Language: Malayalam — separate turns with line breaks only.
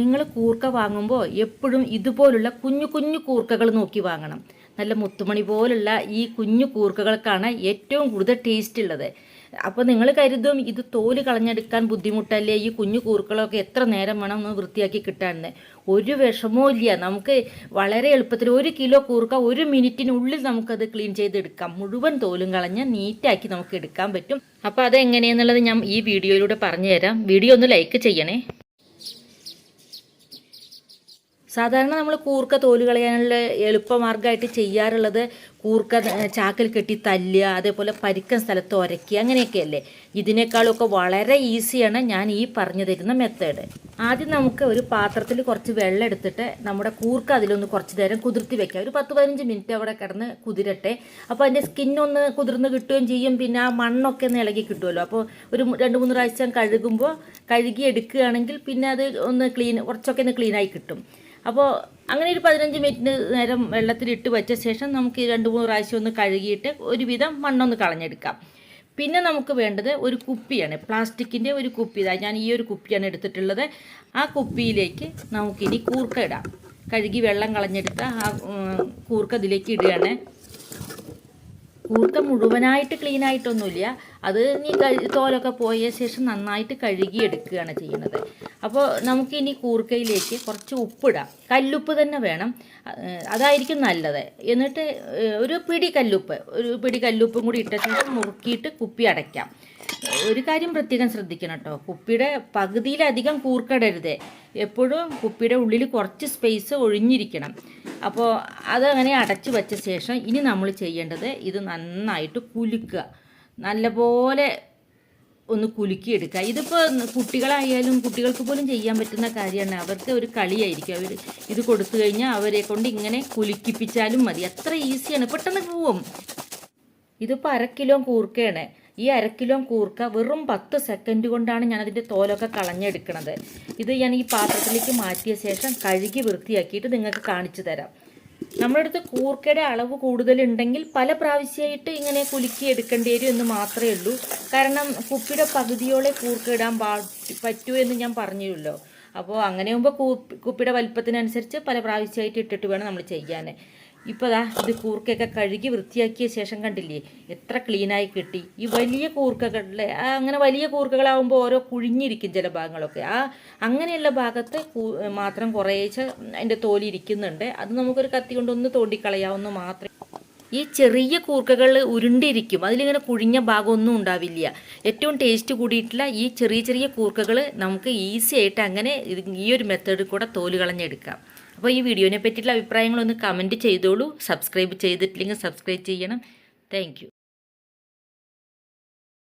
നിങ്ങൾ കൂർക്ക വാങ്ങുമ്പോൾ എപ്പോഴും ഇതുപോലുള്ള കുഞ്ഞു കുഞ്ഞു കൂർക്കകൾ നോക്കി വാങ്ങണം. നല്ല മുത്തുമണി പോലുള്ള ഈ കുഞ്ഞു കൂർക്കകൾക്കാണ് ഏറ്റവും കൂടുതൽ ടേസ്റ്റ് ഉള്ളത്. അപ്പോൾ നിങ്ങൾ കരുതും ഇത് തോൽ കളഞ്ഞെടുക്കാൻ ബുദ്ധിമുട്ടല്ലേ? ഈ കുഞ്ഞു കൂർക്കളൊക്കെ എത്ര നേരം വേണം ഒന്ന് വൃത്തിയാക്കി കിട്ടാനെന്ന്? ഒരു വിഷമവും ഇല്ല. നമുക്ക് വളരെ എളുപ്പത്തിൽ ഒരു കിലോ കൂർക്ക ഒരു മിനിറ്റിനുള്ളിൽ നമുക്കത് ക്ലീൻ ചെയ്തെടുക്കാം. മുഴുവൻ തോലും കളഞ്ഞ് നീറ്റാക്കി നമുക്ക് എടുക്കാൻ പറ്റും. അപ്പോൾ അതെങ്ങനെയെന്നുള്ളത് ഞാൻ ഈ വീഡിയോയിലൂടെ പറഞ്ഞുതരാം. വീഡിയോ ഒന്ന് ലൈക്ക് ചെയ്യണേ. സാധാരണ നമ്മൾ കൂർക്ക തോൽ കളയാനുള്ള എളുപ്പമാർഗമായിട്ട് ചെയ്യാറുള്ളത് കൂർക്ക ചാക്കിൽ കെട്ടി തല്ലുക അതേപോലെ പരിക്കൻ സ്ഥലത്ത് ഉരയ്ക്കുക അങ്ങനെയൊക്കെയല്ലേ? ഇതിനേക്കാളൊക്കെ വളരെ ഈസിയാണ് ഞാൻ ഈ പറഞ്ഞു തരുന്ന മെത്തേഡ്. ആദ്യം നമുക്ക് ഒരു പാത്രത്തിൽ കുറച്ച് വെള്ളം എടുത്തിട്ട് നമ്മുടെ കൂർക്ക അതിലൊന്ന് കുറച്ച് നേരം കുതിർത്തി വെക്കാം ഒരു പത്ത് പതിനഞ്ച് മിനിറ്റ് അവിടെ കിടന്ന് കുതിരട്ടെ. അപ്പോൾ അതിന്റെ സ്കിന്നൊന്ന് കുതിർന്ന് കിട്ടുകയും ചെയ്യും. പിന്നെ ആ മണ്ണൊക്കെ ഒന്ന് ഇളകി കിട്ടുമല്ലോ. അപ്പോൾ ഒരു രണ്ട് മൂന്ന് പ്രാവശ്യം കഴുകുമ്പോൾ കഴുകി എടുക്കുകയാണെങ്കിൽ പിന്നെ അത് ഒന്ന് ക്ലീൻ കുറച്ചൊക്കെ ഒന്ന് ക്ലീനായി കിട്ടും. അപ്പോൾ അങ്ങനെ ഒരു പതിനഞ്ച് മിനിറ്റ് നേരം വെള്ളത്തിലിട്ട് വെച്ച ശേഷം നമുക്ക് രണ്ട് മൂന്ന് പ്രാവശ്യം ഒന്ന് കഴുകിയിട്ട് ഒരുവിധം മണ്ണൊന്ന് കളഞ്ഞെടുക്കാം. പിന്നെ നമുക്ക് വേണ്ടത് ഒരു കുപ്പിയാണ്. പ്ലാസ്റ്റിക്കിന്റെ ഒരു കുപ്പി. ഇതാ ഞാൻ ഈ ഒരു കുപ്പിയാണ് എടുത്തിട്ടുള്ളത്. ആ കുപ്പിയിലേക്ക് നമുക്കിനി കൂർക്ക ഇടാം. കഴുകി വെള്ളം കളഞ്ഞെടുത്ത ആ കൂർക്ക ഇതിലേക്ക് ഇടുകയാണ്. കൂർക്ക മുഴുവനായിട്ട് ക്ലീൻ ആയിട്ടൊന്നുമില്ല. അത് നീ തോലൊക്കെ പോയ ശേഷം നന്നായിട്ട് കഴുകി എടുക്കുകയാണ് ചെയ്യുന്നത്. അപ്പോൾ നമുക്കിനി കൂർക്കയിലേക്ക് കുറച്ച് ഉപ്പിടാം. കല്ലുപ്പ് തന്നെ വേണം. അതായിരിക്കും നല്ലത്. എന്നിട്ട് ഒരു പിടി കല്ലുപ്പ് ഒരു പിടി കല്ലുപ്പും കൂടി ഇട്ട ശേഷം മുറുക്കിയിട്ട് കുപ്പി അടയ്ക്കാം. ഒരു കാര്യം പ്രത്യേകം ശ്രദ്ധിക്കണം കേട്ടോ കുപ്പിയുടെ പകുതിയിലധികം കൂർക്കടരുത്. എപ്പോഴും കുപ്പിയുടെ ഉള്ളിൽ കുറച്ച് സ്പേസ് ഒഴിഞ്ഞിരിക്കണം. അപ്പോൾ അതങ്ങനെ അടച്ചു വെച്ച ശേഷം ഇനി നമ്മൾ ചെയ്യേണ്ടത് ഇത് നന്നായിട്ട് കുലുക്കുക. നല്ലപോലെ ഒന്ന് കുലുക്കിയെടുക്കുക. ഇതിപ്പോൾ കുട്ടികളായാലും കുട്ടികൾക്ക് പോലും ചെയ്യാൻ പറ്റുന്ന കാര്യമാണ്. അവർക്ക് ഒരു കളിയായിരിക്കും. അവർ ഇത് കൊടുത്തു കഴിഞ്ഞാൽ അവരെ കൊണ്ട് ഇങ്ങനെ കുലുക്കിപ്പിച്ചാലും മതി. അത്ര ഈസിയാണ് പെട്ടെന്ന് പോവും. ഇതിപ്പോൾ അര കിലോ കൂർക്കയാണ്. ഈ അരക്കിലോ കിലോ കൂർക്ക വെറും പത്ത് സെക്കൻഡ് കൊണ്ടാണ് ഞാൻ അതിന്റെ തോലൊക്കെ കളഞ്ഞെടുക്കണത്. ഇത് ഞാൻ ഈ പാത്രത്തിലേക്ക് മാറ്റിയ ശേഷം കഴുകി വൃത്തിയാക്കിയിട്ട് നിങ്ങൾക്ക് കാണിച്ചു തരാം. നമ്മുടെ അടുത്ത് കൂർക്കയുടെ അളവ് കൂടുതലുണ്ടെങ്കിൽ പല പ്രാവശ്യമായിട്ട് ഇങ്ങനെ കുലുക്കി എടുക്കേണ്ടി വരും എന്ന് മാത്രമേ ഉള്ളൂ. കാരണം കുപ്പിയുടെ പകുതിയോളെ കൂർക്ക ഇടാൻ പാ പറ്റൂ എന്ന് ഞാൻ പറഞ്ഞല്ലോ അപ്പോൾ അങ്ങനെ ആകുമ്പോൾ കുപ്പി കുപ്പിയുടെ വലിപ്പത്തിനനുസരിച്ച് പല പ്രാവശ്യമായിട്ട് ഇട്ടിട്ട് വേണം നമ്മൾ ചെയ്യാൻ. ഇപ്പോൾ ദാ ഇത് കൂർക്കയൊക്കെ കഴുകി വൃത്തിയാക്കിയ ശേഷം കണ്ടില്ലേ? എത്ര ക്ലീനായി കിട്ടി. ഈ വലിയ കൂർക്കകളിലെ അങ്ങനെ വലിയ കൂർക്കകളാവുമ്പോൾ ഓരോ കുഴിഞ്ഞിരിക്കും ചില ഭാഗങ്ങളൊക്കെ. ആ അങ്ങനെയുള്ള ഭാഗത്ത് മാത്രം കുറേശ്ശെ അതിന്റെ തോലി ഇരിക്കുന്നുണ്ട്. അത് നമുക്കൊരു കത്തി കൊണ്ടൊന്ന് തോണ്ടിക്കളയാവുന്ന മാത്രമേ ഈ ചെറിയ കൂർക്കകൾ ഉരുണ്ടിരിക്കും. അതിലിങ്ങനെ കുഴിഞ്ഞ ഭാഗമൊന്നും ഉണ്ടാവില്ല. ഏറ്റവും ടേസ്റ്റ് കൂടിയിട്ടുള്ള ഈ ചെറിയ ചെറിയ കൂർക്കകൾ നമുക്ക് ഈസി ആയിട്ട് അങ്ങനെ ഈ ഒരു മെത്തേഡിൽ കൂടെ തോൽ കളഞ്ഞെടുക്കാം. അപ്പോൾ ഈ വീഡിയോനെ പറ്റിയിട്ടുള്ള അഭിപ്രായങ്ങളൊന്ന് കമന്റ് ചെയ്തോളൂ. സബ്സ്ക്രൈബ് ചെയ്തിട്ടില്ലെങ്കിൽ സബ്സ്ക്രൈബ് ചെയ്യണം. താങ്ക്